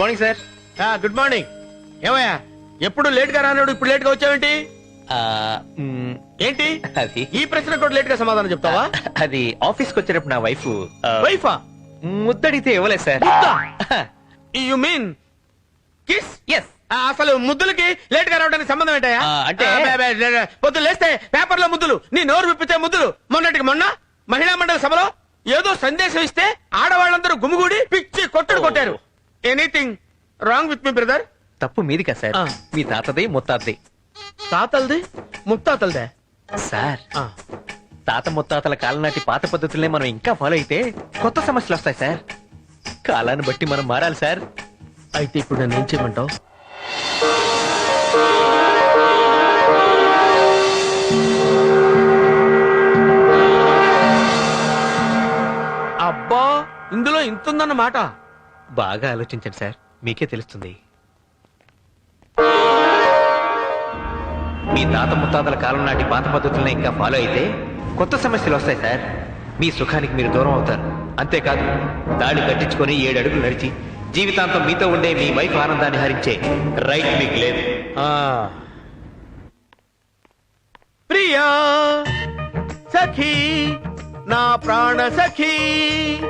Good morning sir. Good morning. ఏమయ్యా? ఎప్పుడు లేట్గా రానాడు ఇప్పుడు లేట్గా వచ్చావేంటి ఏంటి? అది ఈ ప్రశ్న కూడా లేట్గా సమాధానం చెప్తావా? అది ఆఫీస్కి వచ్చేటప్పుడు నా వైఫ్ వైఫా? ముద్దడితే ఇవ్వలేదు sir. You mean kiss? Yes అసలు ముద్దులకి లేట్గా రావడానికి సంబంధం ఏంటయ్యా? అంటే-. పొద్దున్న లేస్తే పేపర్లో ముద్దులు నీ నోరు విప్పితే ముద్దులు. మొన్నటికి మొన్న మహిళా మండలి సభలో ఏదో సందేశం ఇస్తే ఆడవాళ్ళందరూ గుమిగూడి పిచ్చి కొట్టుడు కొట్టారు. Anything wrong with me brother తప్పు మీది కదా సార్? ఆ. మీ తాతది ముత్తాతది. తాతల్ది? ముత్తాతల్దే? సార్ ఆ, తాత ముత్తాతల కాలం నాటి పాత పద్ధతులనే మనం ఇంకా ఫాలో అయితే కొత్త సమస్యలు వస్తాయి సార్. కాలాన్ని బట్టి మనం మారాలి సార్. అయితే ఇప్పుడు నన్ను ఏం చేయమంటావు? అబ్బా ఇందులో ఇంతుందన్నమాట. బాగా ఆలోచించండి సార్. మీకే తెలుస్తుంది. మీ తాత ముత్తాతల కాలం నాటి పాత పద్ధతులను ఇంకా ఫాలో అయితే కొత్త సమస్యలు వస్తాయి సార్. మీ సుఖానికి మీరు దూరం అవుతారు. అంతేకాదు దాడి కట్టించుకొని ఏడు అడుగులు నడిచి జీవితాంతం మీతో ఉండే మీ వైఫ్ ఆనందాన్ని హరించే రైట్ మీకు లేదు. ఆ. ప్రియా సఖీ నా ప్రాణ సఖీ.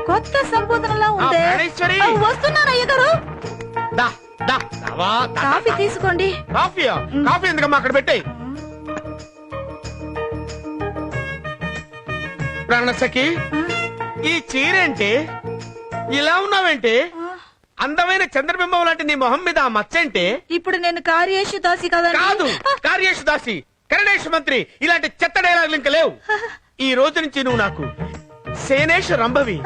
కొత్త సంబోధనలా ఉందే ఆ, ప్రాణేశ్వరి. ఆ, వస్తున్నాను అయ్య గారు దా దా దావా, దా, కాఫీ దా. తీసుకోండి. కాఫీయా? కాఫీ ఎందుకమ్మా అక్కడ పెట్టాయి? ప్రాణ సఖీ ఈ చీరేంటి? ఇలా ఉన్నావేంటి? అందమైన చంద్రబింబం లాంటి నీ మొహం మీద ఆ మచ్చేంటి? ఇప్పుడు నేను కార్యేషు దాసి కాదు కదండి కార్యేషు దాసి. కరణేష్ మంత్రి ఇలాంటి చెత్త డైలాగులు ఇంకా లేవు. ఈ రోజు నుంచి నువ్వు నాకు సేనేష్ రంభవి.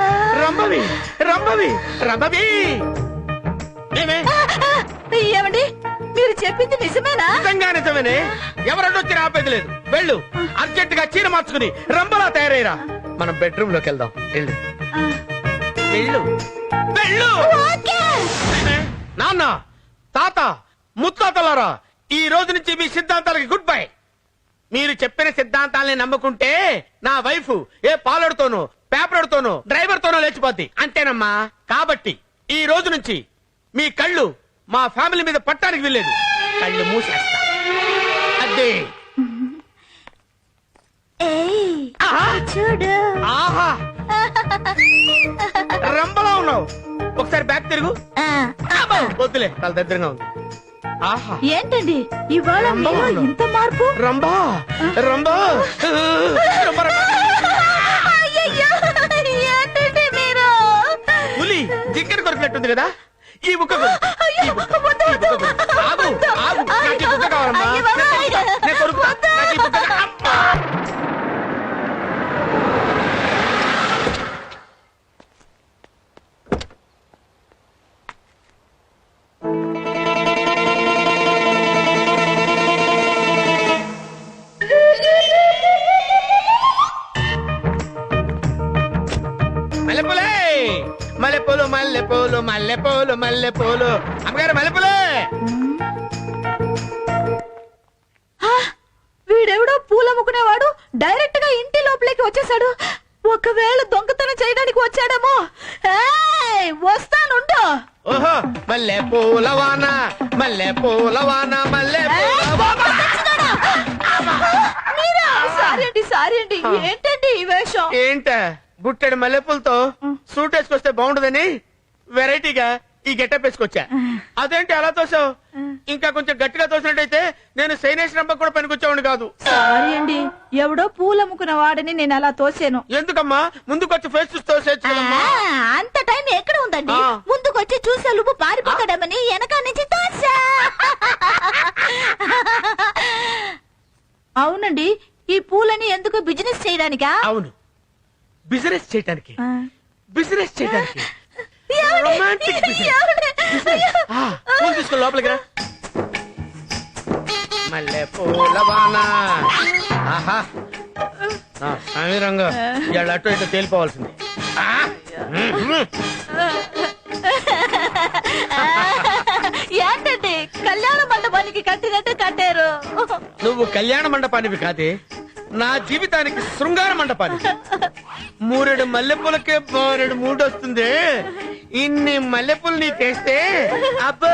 రంభవి రంభవి రంభవి! ఏమే? ఏమండి? మీరు చెప్పింది నిజమేనా? నిజంగా నిజమేనే. ఎవరన్నొచ్చి ఆపేది లేదు. వెళ్ళు. అర్జెంట్గా చీర మార్చుకుని రంబలా తయారయ్యరా మనం బెడ్రూమ్లోకి వెళ్దాం. వెళ్ళు. వెళ్ళు. వెళ్ళు! నాన్న తాత ముత్తాతలారా ఈ రోజు నుంచి మీ సిద్ధాంతాలకి గుడ్ బై మీరు చెప్పిన సిద్ధాంతాలని నమ్ముకుంటే నా వైఫ్ ఏ పాలడుతోనో పేపర్తోనో డ్రైవర్ తోనో లేచిపోద్ది. అంతేనమ్మా. కాబట్టి ఈ రోజు నుంచి మీ కళ్ళు మా ఫ్యామిలీ మీద పట్టానికి వెళ్ళలేదు కళ్ళు మూసేస్తా. అదే. చూడు. ఆహా. రంబలా ఉన్నావు. ఒకసారి బ్యాక్ తిరుగు. వద్దులే చాలా దగ్గరగా ఉంది. ఏంటండి? ఇవాళ మీలో ఇంత మార్పు? రంబా రంబా రంబా, రంబా. అయ్యయ్యో, ఏంటండి మీరు? పులి జింకన కొరికినట్టుంది కదా? ఈ బుక్క. ఆగు ఆగు. నాకు ఈ కావాలమ్మా. నేను కొరుకుతా. నాకు ఈ బుక్క వీడెవడో పూలమ్ముకునేవాడు డైరెక్ట్గా ఇంటి లోపలికి వచ్చేసాడు ఒకవేళ దొంగతనం చేయడానికి వచ్చాడేమో. వస్తానుండు. ఓహో మల్లె పూల వాన మల్లె పూల వాన మల్లె? సారీ అండి సారీ అండి ఏంటండి ఈ వేషం? ఏంట? గుట్టెడు మల్లెపూలతో సూట్ వేసుకొస్తే బాగుండదని వెరైటీగా ఈ గెటప్ వేసుకొచ్చా. అదేంటి అలా తోసావు? ఇంకా కొంచెం గట్టిగా తోసినట్టయితే నేను సైనేష్ రంప కూడా పనికొచ్చేవాడిని కాదు. సారీ అండి. ఎవడో పూలమ్ముకున్న వాడని నేను అలా తోసాను. ఎందుకమ్మా? ముందుకొచ్చి ఫేస్ చూసి తోసేచ్చు కదమ్మా. అంత టైం ఎక్కడ ఉందండి? ఆ. ముందుకొచ్చి చూసే నువ్వు పారిపోతాడమని వెనక నుంచి తోసా. అవునండి. ఈ పూలని ఎందుకు బిజినెస్ చేయడానికా? అవును. బిజినెస్ చేయటానికి. ఆ. బిజినెస్ చేయడానికి ఏమండి? Business. ఏమండి? ఆ, పూలు తీసుకుని లోపలికి రా. మల్లె పూల వాన. ఆహా. స్వామి రంగు ఇవాళ అటు ఇటు తేలిపోవాల్సింది. ఏంటండి? కళ్యాణ మండపానికి కట్టినట్టు కట్టారు. నువ్వు కళ్యాణ మండపానివి కాదే నా జీవితానికి శృంగార మండపానికి మూరెడు మల్లెపూలకే బారెడు మూడు వస్తుంది ఇన్ని మల్లెపూలు నీ తెస్తే అబ్బో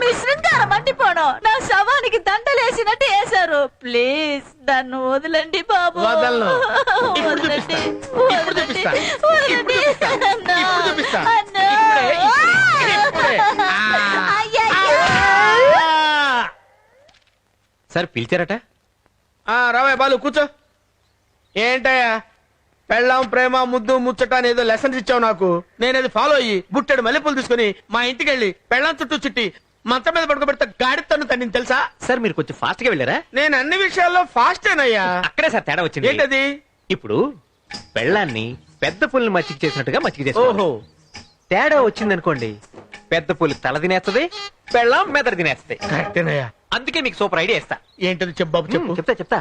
మీ శృంగారం మండిపోవడం నా శవానికి దండలేసినట్టు వేశారు ప్లీజ్ దాన్ని వదలండి బాబు వదలను. ఇప్పుడు వదలండి. చూపిస్తా. ఇప్పుడు వదలండి. చూపిస్తా. వదలండి. ఇప్పుడు చూపిస్తా. అన్నా. ఇప్పుడు చూపిస్తా. అన్నా. ఇప్పుడే, ఇప్పుడే. ఆ. అయ్యయ్యో. సార్ పిలిచారట ఆ, రావయ్య బాలు కూర్చో ఏంటయ్యా పెళ్ళాం ప్రేమ ముద్దు ముచ్చట అని ఏదో లెసన్స్ ఇచ్చావు నాకు. నేను అది ఫాలో అయ్యి బుట్టెడు మల్లెపూలు తీసుకుని మా ఇంటికి వెళ్ళి పెళ్ళాం చుట్టూ చుట్టి మంచం మీద పడుకోబెడితే గాడి తను తన్ని తెలుసా? సార్ మీరు కొంచెం ఫాస్ట్గా వెళ్ళారా? నేను అన్ని విషయాల్లో ఫాస్టేనయ్యా అక్కడే సార్ తేడా వచ్చింది. ఏంటది? ఇప్పుడు పెళ్ళాన్ని పెద్ద పుల్ని మచ్చిక చేసినట్టుగా మచ్చిక చేసి ఓహో. తేడా వచ్చిందనుకోండి పెద్ద పులి తల తినేస్తది పెళ్ళాం మెదడు తినేస్తది. కరెక్టేనయ్యా అందుకే మీకు సూపర్ ఐడియా ఇస్తా. ఏంటది చెప్పు బాబు చెప్పు. చెప్తా చెప్తా.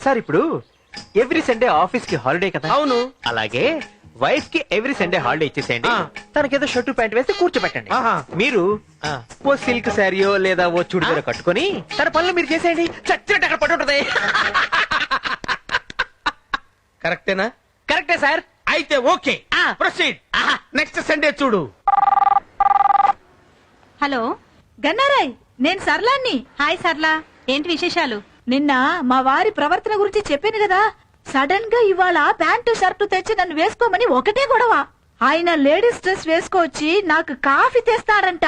సార్ ఇప్పుడు ఎవ్రీ సండే ఆఫీస్కి హాలిడే కదా? అవును. అలాగే వైఫ్కి ఎవ్రీ సండే హాలిడే ఇచ్చేసేయండి. ఆ. తనకేదో షర్టు ప్యాంట్ వేసి కూర్చోబెట్టండి. ఆహా. మీరు ఆ. ఓ సిల్క్ శారీయో లేదా ఓ చుడిదారో కట్టుకొని తన పనులు మీరు చేసేయండి. చచ్చినట్టు అక్కడ పట్టుంటది కరెక్టేనా? కరెక్టే సార్. అయితే ఓకే. ఆ. ప్రొసీడ్. నెక్స్ట్ సండే చూడు. హలో. గన్నారాయ్ నేను సర్లాన్ని హాయ్ సర్లా ఏంటి విశేషాలు? నిన్న మా వారి ప్రవర్తన గురించి చెప్పాను కదా. సడన్గా ఇవాళ ప్యాంటు షర్టు తెచ్చి నన్ను వేసుకోమని ఒకటే గొడవ. ఆయన లేడీస్ డ్రెస్ వేసుకొచ్చి నాకు కాఫీ తెస్తాడంట.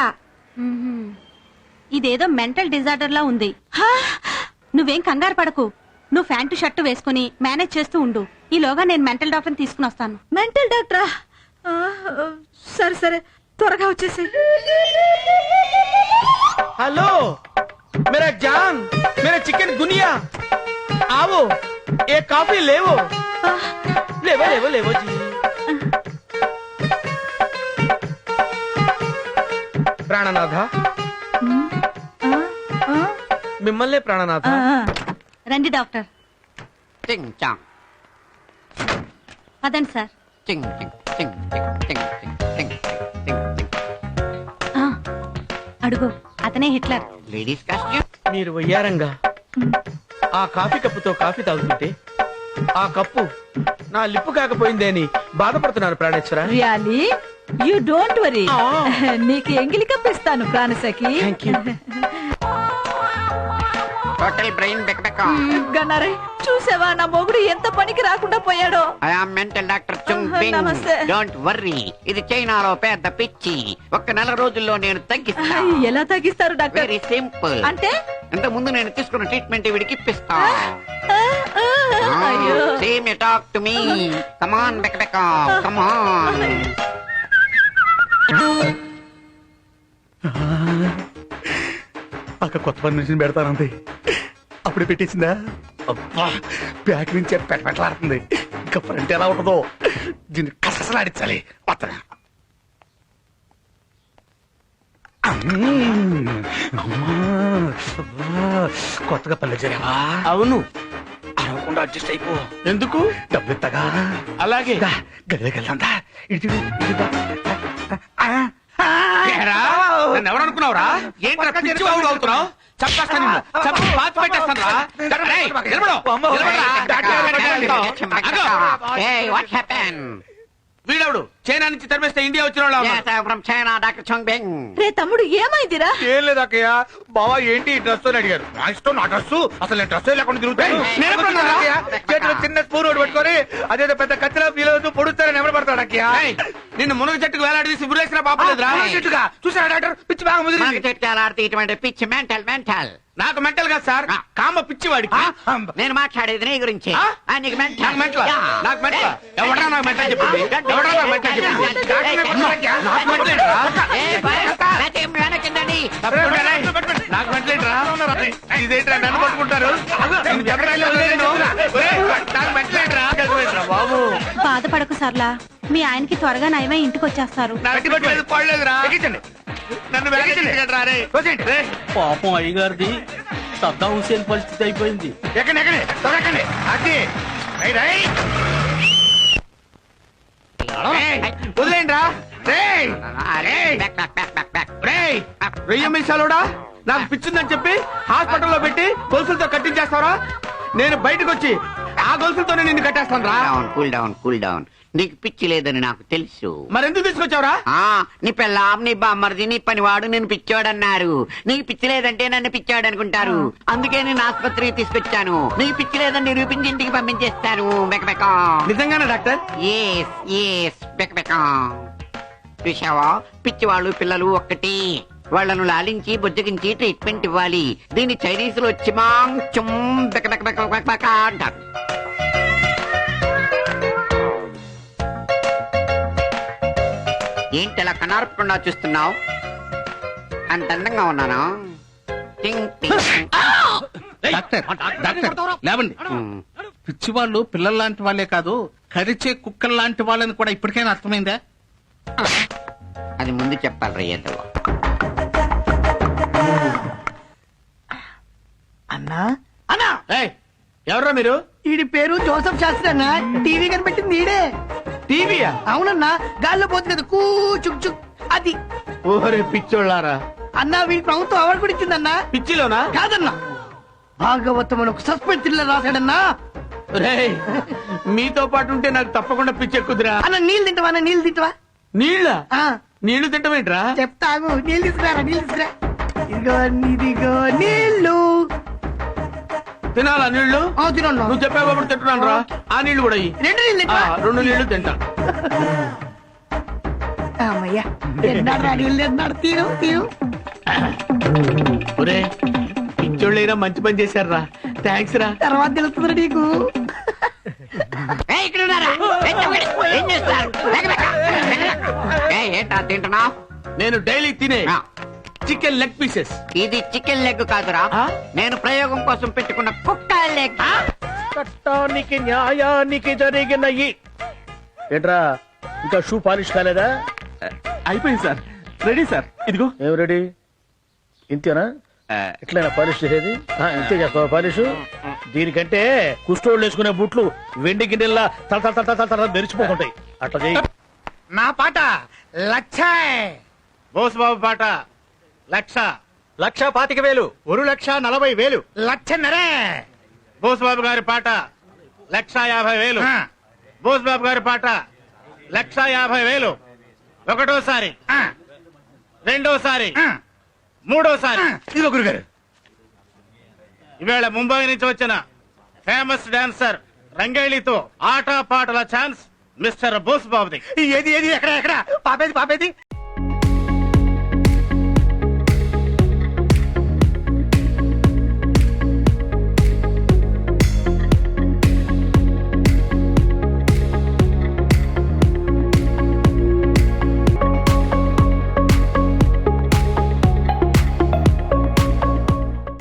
ఇదేదో మెంటల్ డిజార్డర్ లా ఉంది. హా! నువ్వేం కంగారు పడకు. నువ్వు ప్యాంటు షర్టు వేసుకుని మేనేజ్ చేస్తూ ఉండు. ఈలోగా నేను మెంటల్ డాక్టర్ తీసుకుని వస్తాను. మెంటల్ డాక్టరా? సరే సరే. త్వరగా వచ్చేసి हेलो मेरा जान मेरा चिकन गुनिया आओ एक कॉफी लेवो लेवो लेवो लेवो जी ప్రాణనాథ మిమ్మల్ని ప్రాణనాథ రండి డాక్టర్ టింగ్ చాంగ్ పదండి సార్ టింగ్ టింగ్ టింగ్ టింగ్ టింగ్ టింగ్ టింగ్ టింగ్ టింగ్ ఆ, అడుగు అతనే హిట్లర్. లేడీస్ కాస్ట్యూమ్ మీరు వయ్యారంగా. ఆ కాఫీ కప్పుతో కాఫీ తాగుతుంటే ఆ కప్పు నా లిప్పు కాకపోయిందే అని బాధపడుతున్నారు ప్రాణేశ్వర. రియాలీ యూ డోంట్ వరీ ఆ. నీకు ఎంగిలి కప్పిస్తాను ప్రాణసఖి థ్యాంక్ యూ టోటల్ బ్రెయిన్ బెక్ బెక్ గన్నారై చూసావా? నా మొగుడు ఎంత పనికి రాకుండా పోయాడో. I am mental doctor Chung Bing నమస్తే. డోంట్ వర్రీ ఇది చైనాలో పెద్ద పిచ్చి. ఒక్క నెల రోజుల్లో నేను తగ్గిస్తా. ఎలా తగ్గిస్తారు డాక్టర్? వెరీ సింపుల్ అంటే? ఇంత ముందు నేను తీసుకున్న ట్రీట్మెంట్ వీడికి ఇప్పిస్తా. ఆ, ఆ, అయ్యో. Same talk to me come on beg బెక్ కమాన్ అక్క కొత్త పని నుంచి పెడతానంది అప్పుడు పెట్టేసిందా? అబ్బా బ్యాక్ నుంచి పెట్టబెట్టలాడుతుంది ఇంకా ఫ్రంట్ ఎలా ఉండదో దీన్ని కసలాడించాలి అతను కొత్తగా పల్లె జరిగావా? అవును. అరవకుండా అడ్జస్ట్ అయిపో. ఎందుకు? డబ్బు ఎత్తగా అలాగే. గదిలోకి వెళ్దా ఇటు ఎవరనుకున్నావురా ఏంటి అవుతున్నావు? చంపేస్తాను నిన్ను. చంపి పాతి పెట్టేస్తాను రా రేయ్, నిలబడు. నిలబడురా. అగో. Hey, what happened? వీడెవడు చైనా నుంచి తరిమేస్తే ఇండియా వచ్చిన వాళ్ళు Yes, I'm from China, Dr. Chung Bing. రే తమ్ముడు ఏమైందిరా ఏం లేదు అక్కయ్య బావా ఏంటి ఈ డ్రెస్ అని అడిగారు నా ఇష్టం నా డ్రెస్ అసలు నేను డ్రెస్ లేకుండా తిరుగుతాను నేను ఎప్పుడు? చేతిలో చిన్న స్పూన్ ఒకటి పట్టుకొని అదేదో పెద్ద కత్తిలో ఫీల్ అవుతూ పొడుస్తారని ఎవరు పడతాడు భాగ్య నిన్ను మునగ చెట్టుకు వేలాడి సిబ్బులేసిన పాప లేదు రా పిచ్చి బాగా ముదిరి చెట్టు ఇటువంటి పిచ్చి మెంటల్ మెంటల్. నాకు మెంటల్గా సార్ ఆ. కామ పిచ్చి వాడికి నేను మాట్లాడేది నీ గురించి ఆ? ఆ, నీకు మెంటల్ నాకు మెంటల్ నాకు మెంటల్ ఎవడరా నాకు మెంటల్ చెప్పింది ఎవడరా నాకు మెంటల్ చెప్పింది నాకు మెంటల్ ఏంట్రా? తప్పకుండా రేయ్. నాకు మెంటల్ ఏంట్రా? ఇదేంట్రా నన్ను పట్టుకుంటారు నేను చెప్పడానికి వదిలేను. ఒరేయ్, నాకు మెంటల్ ఏంట్రా? బాబు బాధపడకు సర్లా మీ ఆయనకి త్వరగా నయమై ఇంటికి వచ్చేస్తారు నన్ను. పాపం అయ్యగారిది సద్దాం హుసేన్ పరిస్థితి అయిపోయింది. ఎక్కండి ఎక్కండి. ఎక్కండి అది రై వెయ్యి మీసాలోడా? నాకు పిచ్చిందని చెప్పి హాస్పిటల్లో పెట్టి గొలుసులతో కట్టించేస్తావరా? నేను బయటకు వచ్చి ఆ గొలుసులతోనే నిన్ను కట్టేస్తాను రా కూల్ డౌన్ కూల్ డౌన్. నీకు పిచ్చి లేదని నాకు తెలుసు. మరెందుకు తీసుకొచ్చావురా? ఆ నీ పెళ్ళాం నీ బామ్మర్ది నీ పనివాడు నేను పిచ్చోడన్నారు. నీకు పిచ్చి లేదంటే నన్ను పిచ్చాడు అనుకుంటారు అందుకే నేను ఆసుపత్రికి తీసుకొచ్చాను. నీకు పిచ్చి లేదని నిరూపించి ఇంటికి పంపించేస్తాను. బెకబెక నిజంగానే డాక్టర్? ఎస్ ఎస్ బెకబెక చూసావా పిచ్చివాళ్ళు పిల్లలు ఒక్కటి. వాళ్ళను లాలించి బుజ్జగించి ట్రీట్మెంట్ ఇవ్వాలి. దీన్ని చైనీస్లో చిమాంగ్ చుమ్ బెకబెక బెక అంటారు. ఏంటి అలా కనార్పకుండా చూస్తున్నావు? అంత అందంగా ఉన్నాను? టింగ్ టింగ్. టింగ్. డాక్టర్ డాక్టర్ లేవండి. ఉమ్. పిచ్చి వాళ్ళు పిల్లల లాంటి వాళ్ళే కాదు కరిచే కుక్కల లాంటి వాళ్ళని కూడా ఇప్పటికైనా అర్థమైందా? అది ముందు చెప్పాలి రయ్యతో అన్నా? అన్నా! ఏయ్, ఎవర్రా మీరు? ఈడి పేరు జోసఫ్ శాస్త్రి అన్న. టీవీ కనిపెట్టింది ఈడే. టీవీయా? అవునన్నా గాల్లో పోతుంది కదా కూ చుక్ చుక్. అది. ఓరే పిచ్చోళ్ళారా. అన్నా వీడి ప్రభుత్వం అవార్డు కూడా ఇచ్చిందన్నా. పిచ్చిలోనా? కాదన్నా. భాగవతం అని ఒక సస్పెన్స్ థ్రిల్లర్ రాశాడన్నా. రేయ్ మీతో పాటు ఉంటే నాకు తప్పకుండా పిచ్చెక్కుదిరా అన్న నీళ్ళు తింటావా అన్న నీళ్ళు తింటావా? నీళ్ళ? ఆ, నీళ్ళు తింటమేంట్రా చెప్తాగు నీళ్ళు తీసుకురా నీళ్ళు తీసుకురా. ఇదిగో ఇదిగో నీళ్ళు. తినాలా నీళ్ళు తినన్నా. నువ్వు చెప్పావు కాబట్టి తింటున్నాను రా. ఆ నీళ్ళు కూడా ఇయ్యి. రెండు నీళ్ళు ఆ, రెండు నీళ్ళు తింటా. అమ్మయ్యా తిన్నాడు నీళ్ళు తిన్నాడు తీరు తీరు ఒరే పిచ్చోళ్ళైనా మంచి పని చేశారా థ్యాంక్స్ రా. తర్వాత తెలుస్తుంది నీకు. ఏయ్, ఇక్కడ ఉన్నారా? ఏం? ఏం తింటున్నావు? నేను డైలీ తినే. ఆ. Chicken leg pieces. ఇది చికెన్ లెగ్ కాదురా. ఆ? నేను ప్రయోగం కోసం పెట్టుకున్న కుక్క లెగ్. చట్టానికి న్యాయానికి జరిగిన ఈ ఏంట్రా ఇంకా షూ పాలిష్ కాలేదా? అయిపోయింది సార్. Ready sir. ఇదిగో. ఏం రెడీ? ఇంతేనా? ఇట్లైనా పాలిష్ చేసేది? ఆ, ఇంతే చేస్తావా పాలిష్. దీనికంటే కుష్టోళ్ళు వేసుకునే బుట్లు వెండి గిన్నెల్లా తల తల తల తల తల మెరిచిపోతుంటాయి అట్లా చేయి. నా పాట లక్ష బోస్ బాబు పాట. లక్ష. లక్ష పాతిక వేలు. ఒక లక్ష నలభై వేలు. లక్షన్నరే. బోస్ బాబు గారి పాట లక్ష యాభై వేలు. బోస్ బాబు గారి పాట లక్ష యాభై వేలు. ఒకటోసారి. రెండోసారి. మూడోసారి. ఇదిగో గురుగారు. ఈవేళ ముంబై నుంచి వచ్చిన ఫేమస్ డాన్సర్ రంగేలితో ఆట పాటల ఛాన్స్ మిస్టర్ బోస్ బాబుది ఏది ఏది ఎక్కడ ఎక్కడ? పాపేది పాపేది.